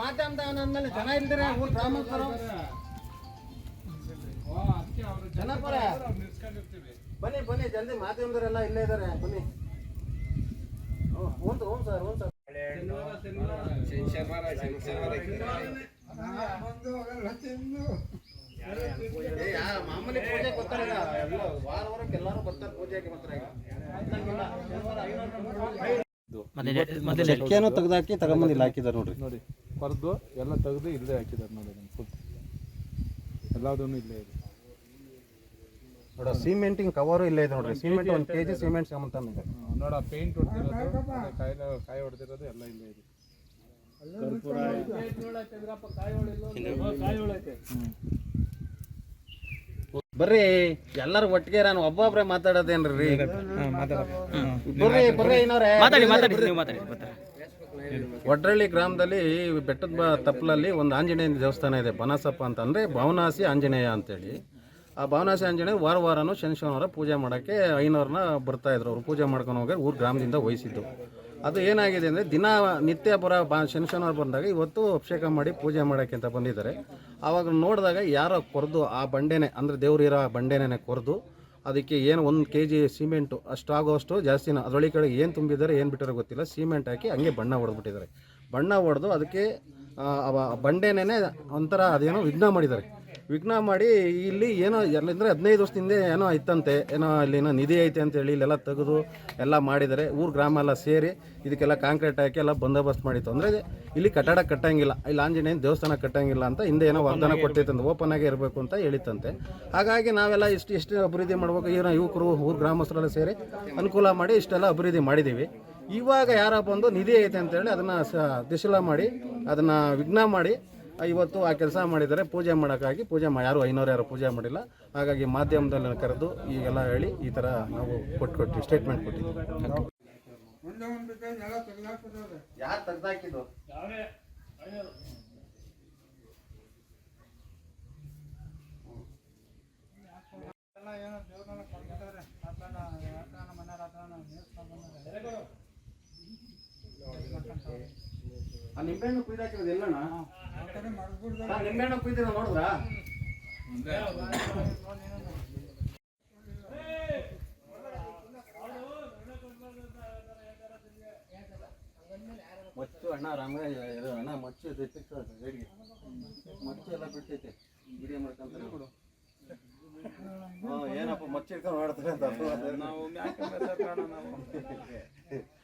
ಮಾಧ್ಯಮದ ಜನ ಇಲ್ದಿರ ಜನ ಜನಪರ ಬನ್ನಿ ಬನ್ನಿ, ಜಲ್ದಿ ಮಾಧ್ಯಮದವರೆಲ್ಲ ಇಲ್ಲೇ ಇದಾರೆ, ಬನ್ನಿ. ಹ್ಞೂ ಸರ್ ಹ್ಞೂ ಸರ್. ಏ, ಯಾ- ಮಾಮೂಲಿ ಪೂಜೆ ಬರ್ತಾರೆ ಈಗ ಎಲ್ಲ ವಾರ ವಾರಕ್ಕೆ ಎಲ್ಲರೂ ಬರ್ತಾರೆ ಪೂಜೆಗೆ ಬರ್ತಾರೆ ಈಗ ಹಂಗಿಲ್ಲ. ಶನಿವಾರ ಐನೂರು ಚೆಕ್ಕಿಯನ್ನು ತಗೊಂಬಂದಿಲ್ಲ ಹಾಕಿದ್ದಾರೆ ನೋಡ್ರಿ. ನೋಡಿ ಪರ್ದು ಎಲ್ಲ ತೆಗೆದು ಇಲ್ಲೇ ಹಾಕಿದ್ದಾರೆ ನೋಡಿ ನಮ್ಮ ಫುಲ್ ಎಲ್ಲದೂ ಇಲ್ಲೇ ಇದೆ. ನೋಡ ಸಿಮೆಂಟಿಂಗ್ ಕವರು ಇಲ್ಲೇ ಇದೆ ನೋಡ್ರಿ. ಸಿಮೆಂಟ್ ಒಂದು ಕೆ ಜಿ ಸಿಮೆಂಟ್ ಹ್ಮ್, ನೋಡ ಪೇಂಟ್ ಹೊಡೆದಿರೋದು ಕಾಯಿ ಕಾಯಿ ಹೊಡೆದಿರೋದು ಎಲ್ಲ ಇಲ್ಲೇ ಇದೆ. ಕರ್ಪೂರ ಬರ್ರಿ ಎಲ್ಲರೂ ಒಟ್ಟಿಗೆ ನಾನು ಒಬ್ಬೊಬ್ರೆ ಮಾತಾಡೋದೇನ್ರಿ? ಬರ್ರಿ ಬರ್ರಿ ಮಾತಾಡಿ ಒಡ್ರಳ್ಳಿ ಗ್ರಾಮದಲ್ಲಿ ಬೆಟ್ಟದ ಬ ತಪ್ಪಲಲ್ಲಿ ಒಂದು ಆಂಜನೇಯನ ದೇವಸ್ಥಾನ ಇದೆ ಬನಾಸಪ್ಪ ಅಂತ ಅಂದರೆ ಭವನಾಸಿ ಆಂಜನೇಯ ಅಂತೇಳಿ. ಆ ಭವನಾಸಿ ಆಂಜನೇಯ ವಾರ ವಾರನೂ ಶನಿ ಶನಿವಾರ ಪೂಜೆ ಮಾಡೋಕ್ಕೆ ಐನೂರನ್ನ ಬರ್ತಾ ಇದ್ರು. ಅವರು ಪೂಜೆ ಮಾಡ್ಕೊಂಡು ಹೋಗಿ ಊರು ಗ್ರಾಮದಿಂದ ವಹಿಸಿದ್ದು ಅದು ಏನಾಗಿದೆ ಅಂದರೆ ದಿನ ನಿತ್ಯ ಬರೋ ಬಾ ಶನಿ ಶನಿವಾರ ಬಂದಾಗ ಇವತ್ತು ಅಭಿಷೇಕ ಮಾಡಿ ಪೂಜೆ ಮಾಡೋಕ್ಕೆ ಅಂತ ಬಂದಿದ್ದಾರೆ. ಆವಾಗ ನೋಡಿದಾಗ ಯಾರೋ ಕೊರೆದು ಆ ಬಂಡೆನೆ, ಅಂದರೆ ದೇವ್ರಿರೋ ಆ ಬಂಡೆನೇ ಕೊರೆದು. ಅದಕ್ಕೆ ಏನು ಒಂದು ಕೆ ಜಿ ಸಿಮೆಂಟು ಅಷ್ಟು ಆಗೋಷ್ಟು ಜಾಸ್ತಿನ ಅದರೊಳಗೆ ಕೆಳಗೆ ಏನು ತುಂಬಿದ್ದಾರೆ, ಏನು ಬಿಟ್ಟಾರೋ ಗೊತ್ತಿಲ್ಲ. ಸಿಮೆಂಟ್ ಹಾಕಿ ಹಂಗೆ ಬಣ್ಣ ಹೊಡೆದ್ಬಿಟ್ಟಿದ್ದಾರೆ. ಬಣ್ಣ ಹೊಡೆದು ಅದಕ್ಕೆ ಬಂಡೆನೇ ಒಂಥರ ಅದೇನೋ ವಿಘ್ನ ಮಾಡಿದ್ದಾರೆ. ವಿಘ್ನ ಮಾಡಿ ಇಲ್ಲಿ ಏನೋ ಎಲ್ಲಂದ್ರೆ ಹದಿನೈದು ವರ್ಷದಿಂದ ಏನೋ ಇತ್ತಂತೆ ಏನೋ ಇಲ್ಲಿ ಏನೋ ನಿಧಿ ಐತೆ ಅಂತೇಳಿ ಇಲ್ಲೆಲ್ಲ ತೆಗೆದು ಎಲ್ಲ ಮಾಡಿದರೆ ಊರು ಗ್ರಾಮ ಎಲ್ಲ ಸೇರಿ ಇದಕ್ಕೆಲ್ಲ ಕಾಂಕ್ರೀಟ್ ಹಾಕಿ ಎಲ್ಲ ಬಂದೋಬಸ್ತ್ ಮಾಡಿತ್ತು. ಅಂದರೆ ಇಲ್ಲಿ ಕಟ್ಟಡ ಕಟ್ಟಂಗಿಲ್ಲ ಇಲ್ಲಿ ಆಂಜನೇಯನ ದೇವಸ್ಥಾನ ಕಟ್ಟಂಗಿಲ್ಲ ಅಂತ ಹಿಂದೆ ಏನೋ ವಾಗ್ದಾನ ಅಂತ ಓಪನ್ ಆಗೇ ಇರಬೇಕು ಅಂತ ಹೇಳಿತ್ತಂತೆ. ಹಾಗಾಗಿ ನಾವೆಲ್ಲ ಇಷ್ಟು ಎಷ್ಟು ಅಭಿವೃದ್ಧಿ ಮಾಡಬೇಕು ಏನೋ ಯುವಕರು ಊರು ಗ್ರಾಮಸ್ಥರೆಲ್ಲ ಸೇರಿ ಅನುಕೂಲ ಮಾಡಿ ಇಷ್ಟೆಲ್ಲ ಅಭಿವೃದ್ಧಿ ಮಾಡಿದ್ದೀವಿ. ಇವಾಗ ಯಾರೋ ಬಂದು ನಿಧಿ ಐತೆ ಅಂತೇಳಿ ಅದನ್ನು ಸ ದಿಶಲ ಮಾಡಿ ಅದನ್ನು ವಿಘ್ನ ಮಾಡಿ ಇವತ್ತು ಆ ಕೆಲಸ ಮಾಡಿದರೆ ಪೂಜೆ ಮಾಡೋಕ್ಕಾಗಿ ಪೂಜೆ ಮಾ ಯಾರು ಐನೂರು ಯಾರು ಪೂಜೆ ಮಾಡಿಲ್ಲ. ಹಾಗಾಗಿ ಮಾಧ್ಯಮದಲ್ಲಿ ಕರೆದು ಈಗೆಲ್ಲ ಹೇಳಿ ಈ ಥರ ನಾವು ಕೊಟ್ಟು ಕೊಟ್ಟು ಸ್ಟೇಟ್ಮೆಂಟ್ ಕೊಟ್ಟಿದ್ದೀವಿ. ಯಾರು? ನಿಂಬೆಹಣ್ಣು ಕುಯ್ದಾಕಿರೋದು ಎಲ್ಲಣ್ಣ? ಆ ನಿಂಬೆಹಣ್ಣು ಕುಯ್ದಿರೋ ನೋಡಿದ್ರ? ಮಚ್ಚು ಅಣ್ಣ ರಾಮ ಇದು ಅಣ್ಣ ಮಚ್ಚು ಅದು ರೇಡಿಗೆ. ಮಚ್ಚು ಎಲ್ಲ ಬಿಡ್ತೈತೆ ವಿಡಿಯೋ ಮಾಡ್ಕೊಂತಾರೆ. ಕೊಡು. ಏನಪ್ಪ ಮಚ್ಚು ಇಟ್ಕೊಂಡು ಮಾಡ್ತಾರೆ ಅಂತ